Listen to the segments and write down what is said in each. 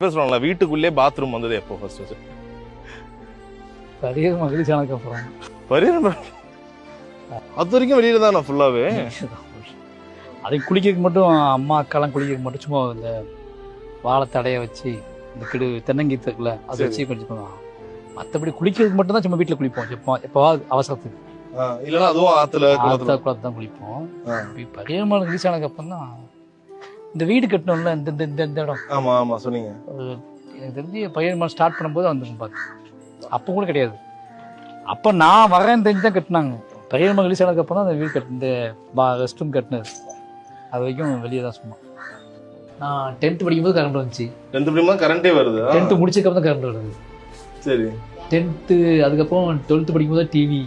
சொல்லுவாங்களா வீட்டுக்குள்ளே பாத்ரூம் வந்தது எப்போ ஃபர்ஸ்ட் நிறைய மகிழ்ச்சி ஆனதுக்கு அப்புறம். பரிகாரம் அது வரைக்கும் வெளியில தான் ஃபுல்லாவே அதை குளிக்கிறதுக்கு மட்டும் அம்மா அக்காலாம் குளிக்கிறதுக்கு மட்டும் சும்மா இந்த வாழை தடைய வச்சு இந்த கிடு தென்னங்கீத்து இருக்குல்ல அதை. வச்சு கொஞ்சம் பண்ணுவோம் மற்றபடி குளிக்கிறதுக்கு மட்டும் தான் சும்மா வீட்டில் குளிப்போம். எப்போ எப்போவாது அவசரத்துக்கு. இல்லன்னா அதுவும் ஆத்தா குளத்துல. குளத்து தான் குளிப்போம். ரிலீஸ் ஆனதுக்கு அப்புறம் தான் இந்த வீடு கட்டணும்ல இந்த இந்த இந்த இடம். ஆமா ஆமா சொன்னீங்க. எனக்கு தெரிஞ்சு பையன் ஸ்டார்ட் பண்ணும்போது வந்துடும் பார்த்து அப்போ கூட கிடையாது. அப்போ நான் வரேன் தெரிஞ்சு தான் கட்டினாங்க. பையன் ரிலீஸ் ஆனதுக்கு அப்புறம் தான் அந்த வீடு கட்டு இந்த ரெஸ்ட் ரூம் கட்டினது. அது வரைக்கும் வெளியே தான் சும்மா. நான் டென்த்து படிக்கும்போது கரண்ட் வந்துச்சு. ரெண்டு மணி கரண்டே வருது? டென்த்து முடிச்சதுக்கப்புறம் தான் கரண்ட் வருது. சரி. டென்த்து அதுக்கப்புறம் டுவெல்த்து படிக்கும்போது டிவி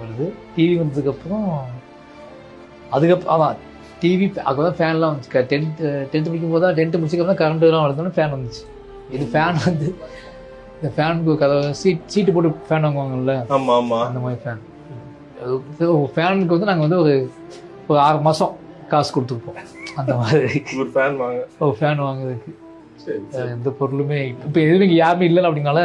வருது. டிவி வந்ததுக்கப்புறம் அதுக்கப்புறம் அதான் டிவி அப்போ தான் ஃபேன்லாம் வந்துச்சு. டென்த்து டென்த்து படிக்கும்போது தான் டென்த்து முடிச்சதுக்கப்புறம் தான் கரண்ட்டுலாம் வளர்ந்தோன்னே ஃபேன் வந்துச்சு. இது ஃபேன் வந்து இந்த ஃபேனுக்கு கதவு சீட் சீட்டு போட்டு ஃபேன் வாங்குவாங்கல்ல? ஆமா ஆமா. அந்த மாதிரி ஃபேன் ஃபேனுக்கு வந்து நாங்கள் வந்து ஒரு ஒரு ஆறு மாதம் காசு கொடுத்துருப்போம். அந்த மாதிரி. ஒரு ஃபேன் வாங்க. ஒரு ஃபேன் வாங்குறதுக்கு. எந்த பொருளுமே இப்போ எதுவும் யாருமே இல்லைன்னு அப்படின்னால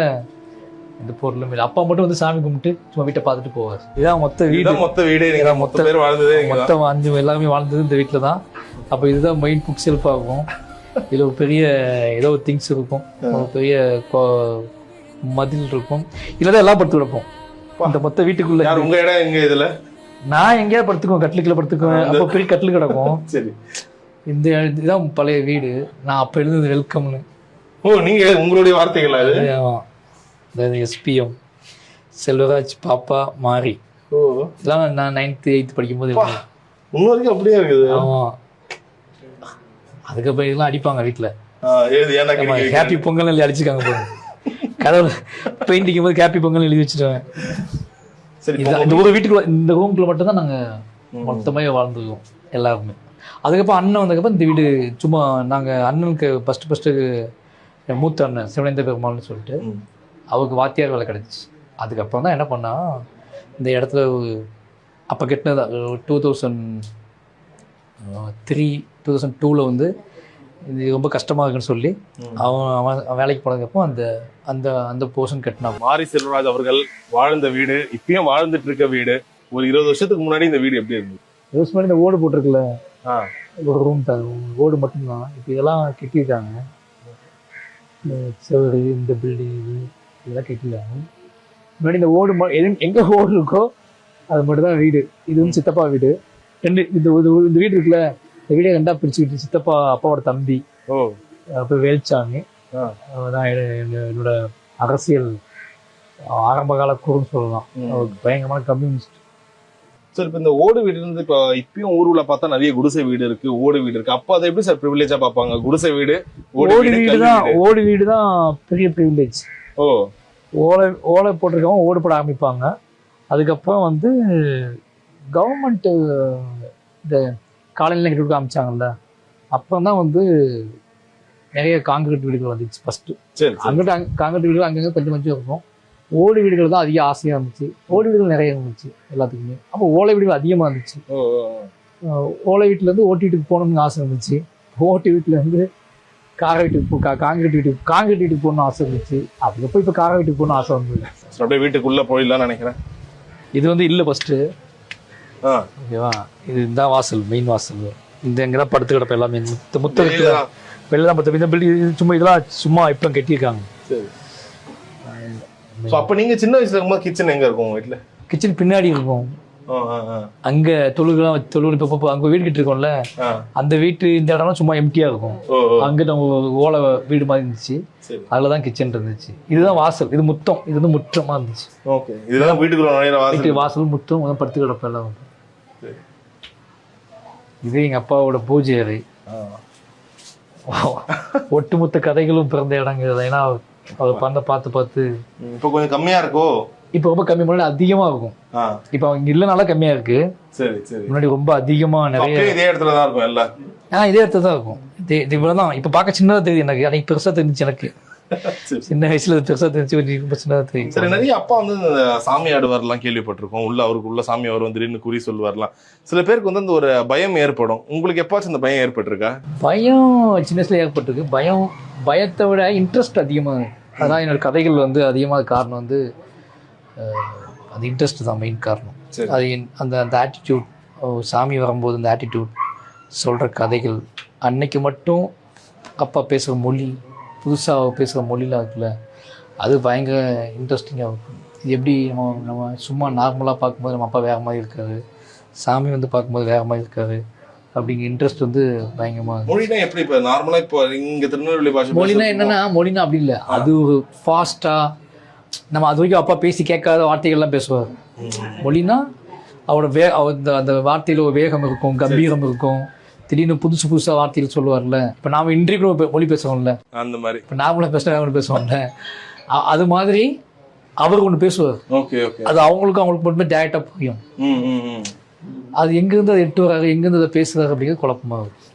எந்த பொருளுமே இல்லை. அப்பா மட்டும் வந்து சாமி கும்பிட்டு சும்மா வீட்டை பார்த்துட்டு போவார். இதான் மொத்த வீடு. மொத்த வீடே. மொத்த பேர் வாழ்ந்ததே. மொத்தம் அஞ்சு எல்லாமே வாழ்ந்தது இந்த வீட்டில் தான். அப்போ இதுதான் மெயின் புக் செல்ஃப் ஆகும். இதில் ஒரு பெரிய ஏதோ ஒரு திங்ஸ் இருக்கும். ஒரு பெரிய கொ- மதில் இருக்கும். இதில் தான் எல்லாம் படுத்து கிடப்போம். இந்த மொத்த வீட்டுக்குள்ள யார் உங்க இடம் எங்க இதுல? நான் எங்கேயா படுத்துக்குவேன்? கட்டிலுக்குள்ள படுத்துக்குவேன். அப்போ பெரிய கட்டில் கிடக்கும். சரி. இந்த இதுதான் பழைய வீடு. நான் அப்போ எழுந்தது வெல்கம்னு. ஓ நீங்க உங்களுடைய வார்த்தைகளா இது எஸ்பிஎம் செல்வராஜ் பாப்பா மாரி. ஓ. இதெல்லாம் நான் நைன்த்து எயித்து படிக்கும்போது. இன்னும் வரைக்கும் அப்படியே இருக்குது. ஆமா. அதுக்கப்புறம் இதெல்லாம் அடிப்பாங்க வீட்டில் ஹாப்பி பொங்கல் எழுதி அடிச்சுக்காங்க போதும் கதவுல பெயிண்டிங் போது ஹாப்பி பொங்கல் எழுதி வச்சுட்டேன் சரி இந்த ஒரு வீட்டுக்குள்ள இந்த ரூம்குள்ள மட்டும் தான் நாங்கள் மொத்தமாக வாழ்ந்துருக்கோம் எல்லாருமே. அதுக்கப்புறம் அண்ணன் வந்ததுக்கப்புறம் இந்த வீடு சும்மா நாங்கள் அண்ணனுக்கு ஃபஸ்ட்டு ஃபஸ்ட்டு மூத்த அண்ணன் சிவனேந்திர பெருமாள்னு சொல்லிட்டு. அவருக்கு வாத்தியார் வேலை கிடச்சிச்சு. அதுக்கப்புறம் தான் என்ன பண்ணா இந்த இடத்துல அப்போ கெட்டினது two thousand three two thousand டூவில் வந்து இது ரொம்ப கஷ்டமாக இருக்குன்னு சொல்லி. அவன் அவன் வேலைக்கு போனதுக்கப்புறம் அந்த அந்த அந்த போர்ஷன் கட்டினான் மாரி செல்வராஜ் அவர்கள் வாழ்ந்த வீடு இப்பயும் வாழ்ந்துட்டு இருக்க வீடு ஒரு இருபது வருஷத்துக்கு முன்னாடி இந்த வீடு எப்படி இருந்தது? யூஸ் பண்ணி இந்த ஓடு போட்டிருக்குல்ல? ஆ. ஒரு ரூம் தான் ஓடு மட்டும்தான். இப்போ இதெல்லாம் கட்டியிருக்காங்க. இந்த செவரு இந்த பில்டிங் இதெல்லாம் கட்டியிருக்காங்க முன்னாடி இந்த ஓடு எது எங்கே ஓடு இருக்கோ அது மட்டும் தான் வீடு. இது வந்து சித்தப்பா வீடு. ரெண்டு இந்த இந்த வீடு இருக்குல்ல இந்த வீடை ரெண்டா பிரிச்சுக்கிட்டு சித்தப்பா அப்பாவோட தம்பி ஓ. அப்போ வேல்சாமி. தான் என்னோட அரசியல் ஆரம்ப கால குறுன்னு சொல்லலாம் பயங்கரமான கம்யூனிஸ்ட். சார் இப்ப இந்த ஓடு வீடு இருந்து இப்போ இப்பயும் ஊருல பார்த்தா நிறைய குடிசை வீடு இருக்கு ஓடு வீடு இருக்கு. அப்ப அதை எப்படி சார் ப்ரிவிலேஜா பார்ப்பாங்க? குடிசை வீடு ஓடு வீடு தான். ஓடு வீடு தான் பெரிய ப்ரிவிலேஜ் ஓ. ஓலை ஓலை போட்டிருக்கவங்க ஓடு போட ஆரம்பிப்பாங்க. அதுக்கப்புறம் வந்து கவர்மெண்ட்டு இந்த காலையில் கட்டி கொடுக்க ஆரம்பிச்சாங்கல்ல அப்புறம் தான் வந்து நிறைய காங்கிரீட் வீடுகள் வந்துச்சு ஃபஸ்ட்டு. அங்கிட்ட அங்க காங்கிரீட் வீடுகள் அங்கங்கே கொஞ்சம் கொஞ்சம் இருக்கும். ஓடு வீடுகள் தான் அதிக ஆசையாக இருந்துச்சு. ஓடு வீடுகள் நிறைய இருந்துச்சு எல்லாத்துக்குமே. அப்போ ஓலை வீடுகள் அதிகமாக இருந்துச்சு. ஓலை வீட்டிலேருந்து ஓட்டு வீட்டுக்கு போகணும்னு ஆசை இருந்துச்சு. ஓட்டு வீட்டிலேருந்து கார வீட்டுக்கு போ கா- காங்கிரீட் வீட்டுக்கு காங்கிரீட் வீட்டுக்கு போகணும்னு ஆசை இருந்துச்சு அதுக்கப்புறம் இப்போ கார வீட்டுக்கு போகணும்னு ஆசை வந்தது. சரி, அப்படியே வீட்டுக்குள்ள போயிடலாம்னு நினைக்கிறேன். இது வந்து இல்லை ஃபஸ்ட்டு ஆ. ஓகேவா இது இந்த வாசல் மெயின் வாசல். இந்த எங்கே தான் படுத்து கிடப்ப எல்லாமே. முத்த முத்த தான். வெளில தான் படுத்து இந்த பில்டிங் இது சும்மா இதெல்லாம் சும்மா இப்போ கட்டியிருக்காங்க. சரி. So, அப்ப நீங்க சின்ன வயசுல இருக்கும்போது கிச்சன் எங்க இருக்கும் வீட்டுல? கிச்சன் பின்னாடி இருக்கும். அங்கே தொழுகெல்லாம் தொழுகு இப்போ அங்கே வீடு கட்டிருக்கோம்ல ஆ. அந்த வீட்டு இந்த இடம்லாம் சும்மா எம்டியாக இருக்கும். அங்கே நம்ம ஓலை வீடு மாதிரி இருந்துச்சு. சரி. அதில் தான் கிச்சன் இருந்துச்சு. இதுதான் வாசல். இது முத்தம். இது வந்து முற்றமாக இருந்துச்சு. இதெல்லாம் வீட்டுக்குள்ள நுழையிற வீட்டு வாசல் முத்தம் படுத்து கிடப்ப எல்லாம். இது எங்கள் அப்பாவோட பூஜை அறை. ஒட்டுமொத்த கதைகளும் பிறந்த இடங்கிறது ஏன்னா அவர் பண்ண பார்த்து பார்த்து இப்போ கொஞ்சம் கம்மியா இருக்கோ? இப்போ ரொம்ப கம்மி முன்னாடி அதிகமாக இருக்கும் இப்போ அவங்க இல்லைனால கம்மியாக இருக்கு. சரி சரி. முன்னாடி ரொம்ப அதிகமாக நிறைய இதே இடத்துல தான் இருக்கும் எல்லாம். ஆ இதே இடத்துல தான் இருக்கும். இது இது இவ்வளோ தான் இப்போ பார்க்க சின்னதாக தெரியுது எனக்கு. அன்னைக்கு பெருசாக தெரிஞ்சுச்சு எனக்கு. சின்ன வயசுல பெருசா தெரிஞ்சு கொஞ்சம் ரொம்ப சின்னதாக தெரியும். சரி நிறைய அப்பா வந்து சாமி ஆடுவார்லாம் கேள்விப்பட்டிருக்கோம். உள்ள அவருக்கு உள்ள சாமி வரும் திடீர்னு குறி சொல்லுவார்லாம். சில பேருக்கு வந்து அந்த ஒரு பயம் ஏற்படும். உங்களுக்கு எப்பாச்சும் இந்த பயம் ஏற்பட்டிருக்கா? பயம் சின்ன வயசுல ஏற்பட்டிருக்கு. பயம் பயத்தை விட இன்ட்ரெஸ்ட் அதிகமாக அதான் என்னோட கதைகள் வந்து அதிகமாக காரணம் வந்து அது இன்ட்ரெஸ்ட் தான் மெயின் காரணம். அது அந்த அந்த ஆட்டிடியூட் சாமி வரும்போது அந்த ஆட்டிடியூட் சொல்கிற கதைகள் அன்னைக்கு மட்டும் அப்பா பேசுகிற மொழி புதுசாக பேசுகிற மொழிலாம் இருக்குல்ல அது பயங்கர இன்ட்ரெஸ்டிங்காக இருக்கும். இது எப்படி நம்ம நம்ம சும்மா நார்மலாக பார்க்கும்போது நம்ம அப்பா வேறு மாதிரி இருக்காரு சாமி வந்து பார்க்கும்போது வேறு மாதிரி இருக்காரு அப்படிங்கிற இன்ட்ரெஸ்ட் வந்து பயங்கரமாக இருக்கும் மொழினா எப்படி இப்ப நார்மலா இப்போ இங்க திருநெல்வேலி பாஷை மொழினா என்னன்னா மொழினா அப்படி இல்லை. அது ஒரு ஃபாஸ்ட்டாக நம்ம அது வரைக்கும் அப்பா பேசி கேட்காத வார்த்தைகள்லாம் பேசுவார். மொழினா அவரோட வே அந்த அந்த வார்த்தையில் ஒரு வேகம் இருக்கும் கம்பீரம் இருக்கும். திடீர்னு புதுசு புதுசாக வார்த்தைகள் சொல்லுவார்ல. இப்போ நாம இன்றைக்கு மொழி பேசுவோம்ல அந்த மாதிரி. இப்போ நாமளும் பேசுகிறேன் ஒன்று பேசுவோம்ல அது மாதிரி அவர் ஒன்று பேசுவார். Okay okay. அது அவங்களுக்கும் அவங்களுக்கு மட்டுமே டேரெக்டாக புரியும். அது எங்கேருந்து அதை எட்டு வராரு எங்கேருந்து அதை பேசுறாரு அப்படிங்கிறது குழப்பமாக இருக்கும்.